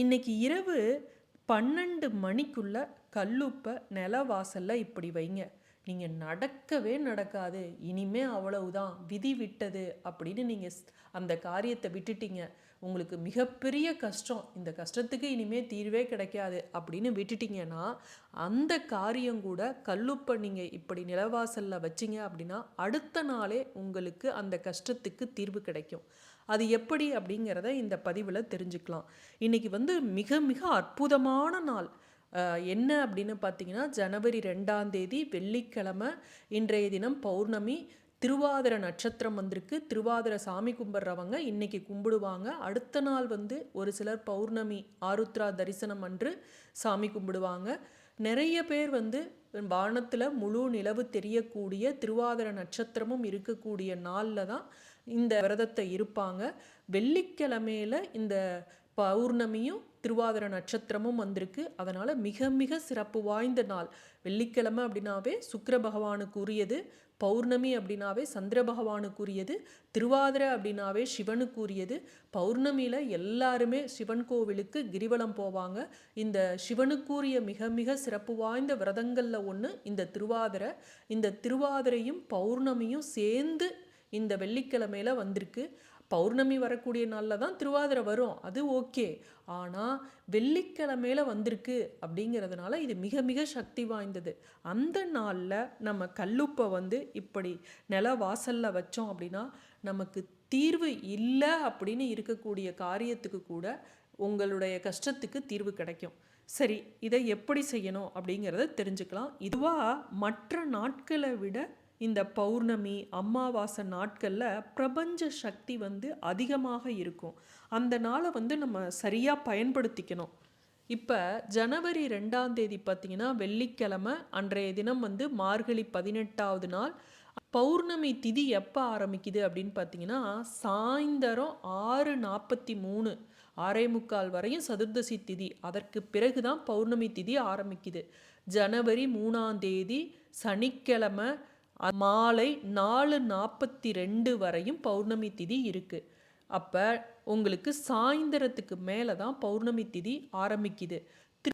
இன்னைக்கு இரவு பன்னெண்டு மணிக்குள்ள கல்லுப்பை நில வாசல்ல இப்படி வைங்க. நீங்கள் நடக்கவே நடக்காது. இனிமே அவ்வளவுதான். விதி விட்டது அப்படின்னு நீங்கள் அந்த காரியத்தை விட்டுட்டீங்க. உங்களுக்கு மிகப்பெரிய கஷ்டம். இந்த கஷ்டத்துக்கு இனிமே தீர்வே கிடைக்காது அப்படின்னு விட்டுட்டீங்கன்னா அந்த காரியம் கூட கல்லுப்பை நீங்கள் இப்படி நிலவாசலில் வச்சீங்க அப்படின்னா அடுத்த நாளே உங்களுக்கு அந்த கஷ்டத்துக்கு தீர்வு கிடைக்கும். அது எப்படி அப்படிங்கிறத இந்த பதிவில் தெரிஞ்சுக்கலாம். இன்றைக்கி வந்து மிக மிக அற்புதமான நாள். என்ன அப்படின்னு பார்த்தீங்கன்னா ஜனவரி ரெண்டாம் தேதி வெள்ளிக்கிழமை இன்றைய தினம் பௌர்ணமி திருவாதிர நட்சத்திரம் வந்திருக்கு. திருவாதிர சாமி கும்பிட்றவங்க இன்னைக்கு கும்பிடுவாங்க. அடுத்த நாள் வந்து ஒரு சிலர் பௌர்ணமி ஆருத்ரா தரிசனம் அன்று சாமி கும்பிடுவாங்க. நிறைய பேர் வந்து வானத்தில் முழு நிலவு தெரியக்கூடிய திருவாதிர நட்சத்திரமும் இருக்கக்கூடிய நாளில் தான் இந்த விரதத்தை இருப்பாங்க. வெள்ளிக்கிழமையில் இந்த பௌர்ணமியும் திருவாதிர நட்சத்திரமும் வந்திருக்கு. அதனால் மிக மிக சிறப்பு வாய்ந்த நாள். வெள்ளிக்கிழமை அப்படின்னாவே சுக்கர பகவானுக்கு உரியது பௌர்ணமி அப்படின்னாவே சந்திர பகவானுக்கு உரியது திருவாதிர அப்படின்னாவே சிவனுக்கு உரியது பௌர்ணமியில் எல்லாருமே சிவன் கோவிலுக்கு கிரிவலம் போவாங்க. இந்த சிவனுக்குரிய மிக மிக சிறப்பு வாய்ந்த விரதங்களில் ஒன்று இந்த திருவாதிரை. இந்த திருவாதிரையும் பௌர்ணமியும் சேர்ந்து இந்த வெள்ளிக்கிழமையில வந்திருக்கு. பௌர்ணமி வரக்கூடிய நாளில் தான் திருவாதிரை வரும். அது ஓகே. ஆனால் வெள்ளிக்கிழமையில வந்திருக்கு அப்படிங்கிறதுனால இது மிக மிக சக்தி வாய்ந்தது. அந்த நாளில் நம்ம கல்லுப்பை வந்து இப்படி நில வாசலில் வச்சோம் அப்படின்னா நமக்கு தீர்வு இல்லை அப்படின்னு இருக்கக்கூடிய காரியத்துக்கு கூட உங்களுடைய கஷ்டத்துக்கு தீர்வு கிடைக்கும். சரி இதை எப்படி செய்யணும் அப்படிங்கிறத தெரிஞ்சுக்கலாம். இதுவாக மற்ற நாட்களை விட இந்த பௌர்ணமி அமாவாசை நாட்களில் பிரபஞ்ச சக்தி வந்து அதிகமாக இருக்கும். அந்த நாளை வந்து நம்ம சரியாக பயன்படுத்திக்கணும். இப்போ ஜனவரி ரெண்டாம் தேதி பார்த்திங்கன்னா வெள்ளிக்கிழமை அன்றைய தினம் வந்து மார்கழி பதினெட்டாவது நாள். பௌர்ணமி திதி எப்போ ஆரம்பிக்குது அப்படின்னு பார்த்தீங்கன்னா சாயந்தரம் ஆறு நாற்பத்தி மூணு ஆறே முக்கால் வரையும் சதுர்தசி திதி. அதற்கு பிறகு தான் பௌர்ணமி திதி ஆரம்பிக்குது. ஜனவரி மூணாம் தேதி சனிக்கிழமை மாலை நாலு நாற்பத்தி ரெண்டு வரையும் பௌர்ணமி திதி இருக்குது அப்போ உங்களுக்கு சாயந்தரத்துக்கு மேலே தான் பௌர்ணமி திதி ஆரம்பிக்குது.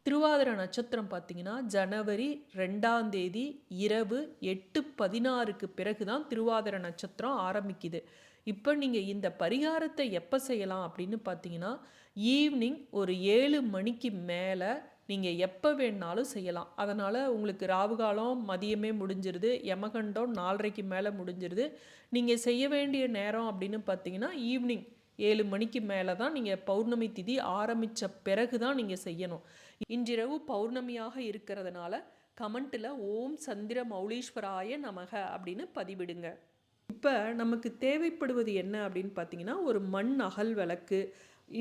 திருவாதிர நட்சத்திரம் பார்த்தீங்கன்னா ஜனவரி ரெண்டாம் தேதி இரவு எட்டு பதினாறுக்கு பிறகு தான் திருவாதிர நட்சத்திரம் ஆரம்பிக்குது. இப்போ நீங்கள் இந்த பரிகாரத்தை எப்போ செய்யலாம் அப்படின்னு பார்த்தீங்கன்னா ஈவினிங் ஒரு ஏழு மணிக்கு மேலே நீங்கள் எப்போ வேணாலும் செய்யலாம். அதனால் உங்களுக்கு ராவுகாலம் மதியமே முடிஞ்சிருது. யமகண்டம் நாலரைக்கு மேலே முடிஞ்சிருது. நீங்கள் செய்ய வேண்டிய நேரம் அப்படின்னு பார்த்தீங்கன்னா ஈவினிங் ஏழு மணிக்கு மேலே தான் நீங்கள் பௌர்ணமி திதி ஆரம்பித்த பிறகு தான் நீங்கள் செய்யணும். இன்றிரவு பௌர்ணமியாக இருக்கிறதுனால கமெண்ட்டில் ஓம் சந்திர மௌலீஸ்வராய நமக அப்படின்னு பதிவிடுங்க. இப்போ நமக்கு தேவைப்படுவது என்ன அப்படின்னு பார்த்தீங்கன்னா ஒரு மண் அகல் விளக்கு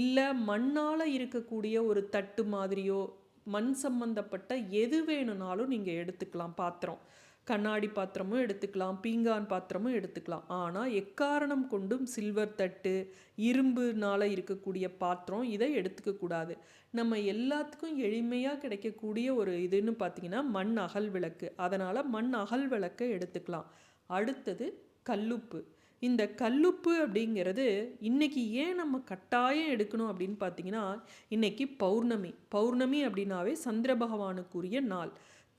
இல்லை மண்ணால் இருக்கக்கூடிய ஒரு தட்டு மாதிரியோ மண் சம்மந்தப்பட்ட எது வேணும்னாலும் நீங்கள் எடுத்துக்கலாம் பாத்திரம். கண்ணாடி பாத்திரமும் எடுத்துக்கலாம் பீங்கான் பாத்திரமும் எடுத்துக்கலாம். ஆனால் எக்காரணம் கொண்டும் சில்வர் தட்டு இரும்புனால இருக்கக்கூடிய பாத்திரம் இதை எடுத்துக்கக்கூடாது நம்ம எல்லாத்துக்கும் எளிமையாக கிடைக்கக்கூடிய ஒரு இதுன்னு பார்த்தீங்கன்னா மண் அகல் விளக்கு. அதனால் மண் அகல் விளக்கை எடுத்துக்கலாம். அடுத்தது கல்லுப்பு. இந்த கல்லுப்பு அப்படிங்கிறது இன்னைக்கு ஏன் நம்ம கட்டாயம் எடுக்கணும் அப்படின்னு பார்த்தீங்கன்னா இன்னைக்கு பௌர்ணமி. பௌர்ணமி அப்படின்னாவே சந்திர பகவானுக்குரிய நாள்.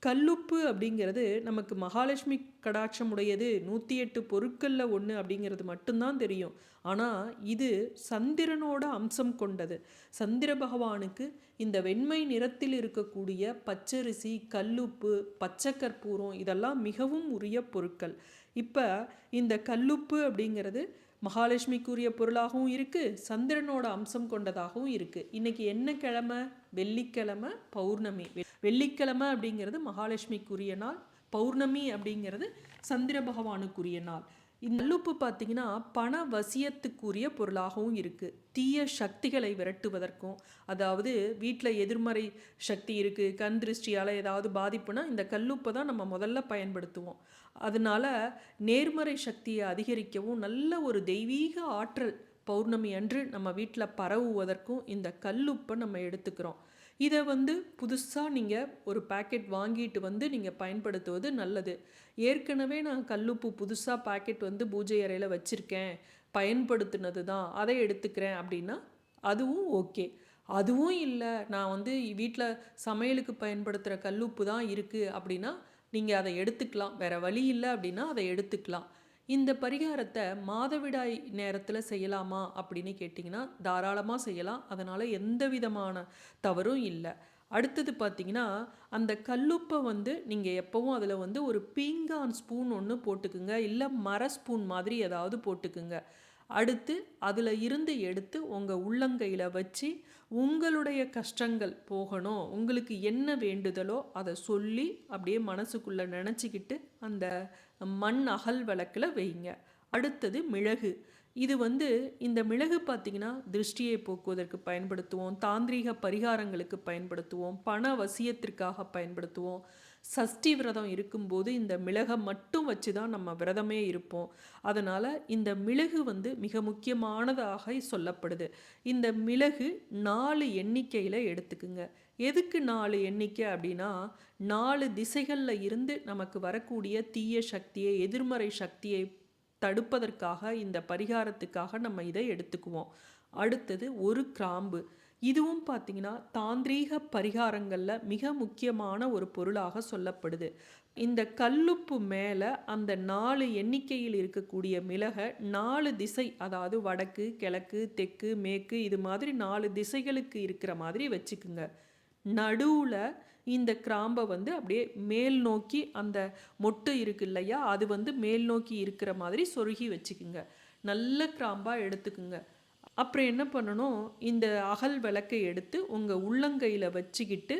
கல்லுப்பு அப்படிங்கிறது நமக்கு மகாலட்சுமி கடாட்சம் உடையது நூற்றி எட்டு பொருட்களில் ஒன்று அப்படிங்கிறது மட்டும்தான் தெரியும். ஆனால் இது சந்திரனோட அம்சம் கொண்டது. சந்திர பகவானுக்கு இந்த வெண்மை நிறத்தில் இருக்கக்கூடிய பச்சரிசி கல்லுப்பு பச்சை கற்பூரம் இதெல்லாம் மிகவும் உரிய பொருட்கள். இப்போ இந்த கல்லுப்பு அப்படிங்கிறது மகாலட்சுமிக்குரிய பொருளாகவும் இருக்குது சந்திரனோட அம்சம் கொண்டதாகவும் இருக்குது இன்றைக்கி என்ன கிழமை? வெள்ளிக்கிழமை பௌர்ணமி. வெ- வெள்ளிக்கிழமை அப்படிங்கிறது மகாலட்சுமிக்குரிய நாள் பௌர்ணமி அப்படிங்கிறது சந்திர பகவானுக்குரிய நாள். இந்த கல்லுப்பு பார்த்தீங்கன்னா பண வசியத்துக்குரிய பொருளாகவும் இருக்குது தீய சக்திகளை விரட்டுவதற்கும் அதாவது வீட்டில் எதிர்மறை சக்தி இருக்குது கண் திருஷ்டியால் ஏதாவது பாதிப்புனா இந்த கல்லுப்பை தான் நம்ம முதல்ல பயன்படுத்துவோம். அதனால நேர்மறை சக்தியை அதிகரிக்கவும் நல்ல ஒரு தெய்வீக ஆற்றல் பௌர்ணமி அன்று நம்ம வீட்டில் பரவுவதற்கும் இந்த கல்லுப்பை நம்ம எடுத்துக்கிறோம். இதை வந்து புதுசாக நீங்கள் ஒரு பாக்கெட் வாங்கிட்டு வந்து நீங்கள் பயன்படுத்துவது நல்லது. ஏற்கனவே நான் கல்லுப்பு புதுசாக பாக்கெட் வந்து பூஜை அறையில் வச்சுருக்கேன் பயன்படுத்தினது தான் அதை எடுத்துக்கிறேன் அப்படின்னா அதுவும் ஓகே அதுவும் இல்லை நான் வந்து வீட்டில் சமையலுக்கு பயன்படுத்துகிற கல்லுப்பு தான் இருக்குது அப்படின்னா நீங்கள் அதை எடுத்துக்கலாம். வேறு வழி இல்லை அப்படின்னா அதை எடுத்துக்கலாம். இந்த பரிகாரத்தை மாதவிடாய் நேரத்தில் செய்யலாமா அப்படின்னு கேட்டிங்கன்னா தாராளமாக செய்யலாம். அதனால் எந்த விதமான தவறும் இல்லை. அடுத்தது பார்த்தீங்கன்னா அந்த கல்லுப்பை வந்து நீங்கள் எப்போவும் அதில் வந்து ஒரு பீங்கான் ஸ்பூன் ஒன்று போட்டுக்குங்க. இல்லை மர ஸ்பூன் மாதிரி ஏதாவது போட்டுக்குங்க. அடுத்து அதில் இருந்து எடுத்து உங்கள் உள்ளங்கையில் வச்சு உங்களுடைய கஷ்டங்கள் போகணும் உங்களுக்கு என்ன வேண்டுதலோ அதை சொல்லி அப்படியே மனசுக்குள்ளே நினச்சிக்கிட்டு அந்த மண் அகல் விளக்கில் வைங்க. அடுத்தது மிளகு. இது வந்து இந்த மிளகு பார்த்திங்கன்னா திருஷ்டியை போக்குவதற்கு பயன்படுத்துவோம் தாந்திரீக பரிகாரங்களுக்கு பயன்படுத்துவோம் பண வசியத்திற்காக பயன்படுத்துவோம். சஷ்டி விரதம் இருக்கும்போது இந்த மிளகை மட்டும் வச்சு தான் நம்ம விரதமே இருப்போம். அதனால் இந்த மிளகு வந்து மிக முக்கியமானதாக சொல்லப்படுது. இந்த மிளகு நாலு எண்ணிக்கையில் எடுத்துக்குங்க. எதுக்கு நாலு எண்ணிக்கை அப்படின்னா நாலு திசைகளில் இருந்து நமக்கு வரக்கூடிய தீய சக்தியை எதிர்மறை சக்தியை தடுப்பதற்காக இந்த பரிகாரத்துக்காக நம்ம இதை எடுத்துக்குவோம். அடுத்தது ஒரு கிராம்பு. இதுவும் பார்த்தீங்கன்னா தாந்திரீக பரிகாரங்களில் மிக முக்கியமான ஒரு பொருளாக சொல்லப்படுது. இந்த கல்லுப்பு மேலே அந்த நாலு எண்ணிக்கையில் இருக்கக்கூடிய மிளகை நாலு திசை அதாவது வடக்கு கிழக்கு தெற்கு மேற்கு இது மாதிரி நாலு திசைகளுக்கு இருக்கிற மாதிரி வச்சுக்குங்க. நடுவில் இந்த கிராம்பை வந்து அப்படியே மேல் நோக்கி அந்த மொட்டு இருக்கு இல்லையா? அது வந்து மேல் நோக்கி இருக்கிற மாதிரி சொருகி வச்சுக்குங்க. நல்ல கிராம்பாக எடுத்துக்குங்க. அப்புறம் என்ன பண்ணணும்? இந்த அகல் விளக்கை எடுத்து உங்கள் உள்ளங்கையில் வச்சுக்கிட்டு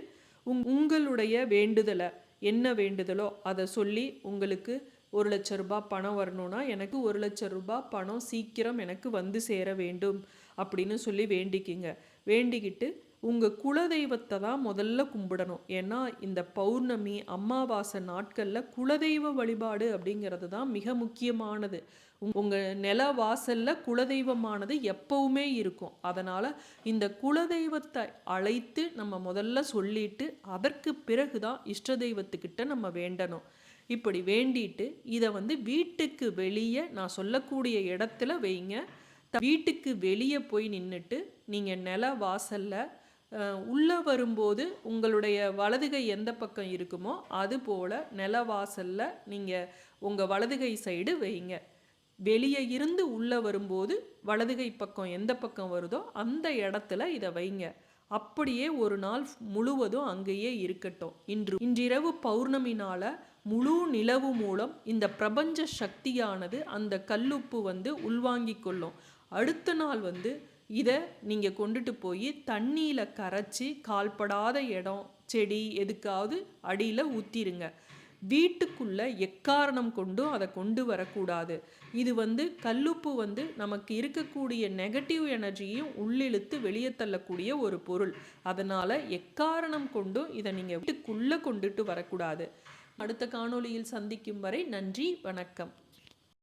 உங் உங்களுடைய வேண்டுதலை என்ன வேண்டுதலோ அதை சொல்லி உங்களுக்கு ஒரு லட்ச ரூபாய் பணம் வரணும்னா எனக்கு ஒரு லட்ச ரூபாய் பணம் சீக்கிரம் எனக்கு வந்து சேர வேண்டும் அப்படின்னு சொல்லி வேண்டிக்கிங்க. வேண்டிக்கிட்டு உங்கள் குலதெய்வத்தை தான் முதல்ல கும்பிடணும். ஏன்னா இந்த பௌர்ணமி அமாவாசை நாட்களில் குலதெய்வ வழிபாடு அப்படிங்கிறது தான் மிக முக்கியமானது. உங்கள் நில வாசலில் குலதெய்வமானது எப்பவுமே இருக்கும். அதனால் இந்த குலதெய்வத்தை அழைத்து நம்ம முதல்ல சொல்லிட்டு அதற்கு பிறகு தான் இஷ்ட தெய்வத்துக்கிட்ட நம்ம வேண்டணும். இப்படி வேண்டிட்டு இதை வந்து வீட்டுக்கு வெளியே நான் சொல்லக்கூடிய இடத்துல வைங்க. வீட்டுக்கு வெளியே போய் நின்றுட்டு நீங்கள் நில வாசலில் உள்ளே வரும்போது உங்களுடைய வலதுகை எந்த பக்கம் இருக்குமோ அது போல் நிலவாசலில் நீங்கள் உங்கள் வலதுகை சைடு வைங்க. வெளியே இருந்து உள்ளே வரும்போது வலதுகை பக்கம் எந்த பக்கம் வருதோ அந்த இடத்துல இதை வைங்க. அப்படியே ஒரு நாள் முழுவதும் அங்கேயே இருக்கட்டும். இன்று இன்றிரவு பௌர்ணமினால் முழு நிலவு மூலம் இந்த பிரபஞ்ச சக்தியானது அந்த கல்லுப்பு வந்து உள்வாங்கிக் கொள்ளும். அடுத்த நாள் வந்து இதை நீங்கள் கொண்டுட்டு போய் தண்ணியில் கரைச்சி கால்படாத இடம் செடி எதுக்காவது அடியில் ஊற்றிருங்க வீட்டுக்குள்ளே எக்காரணம் கொண்டும் அதை கொண்டு வரக்கூடாது. இது வந்து கல்லுப்பு வந்து நமக்கு இருக்கக்கூடிய நெகட்டிவ் எனர்ஜியும் உள்ளிழுத்து வெளியே தள்ளக்கூடிய ஒரு பொருள். அதனால் எக்காரணம் கொண்டும் இதை நீங்கள் வீட்டுக்குள்ளே கொண்டுட்டு வரக்கூடாது. அடுத்த காணொளியில் சந்திக்கும் வரை நன்றி வணக்கம்.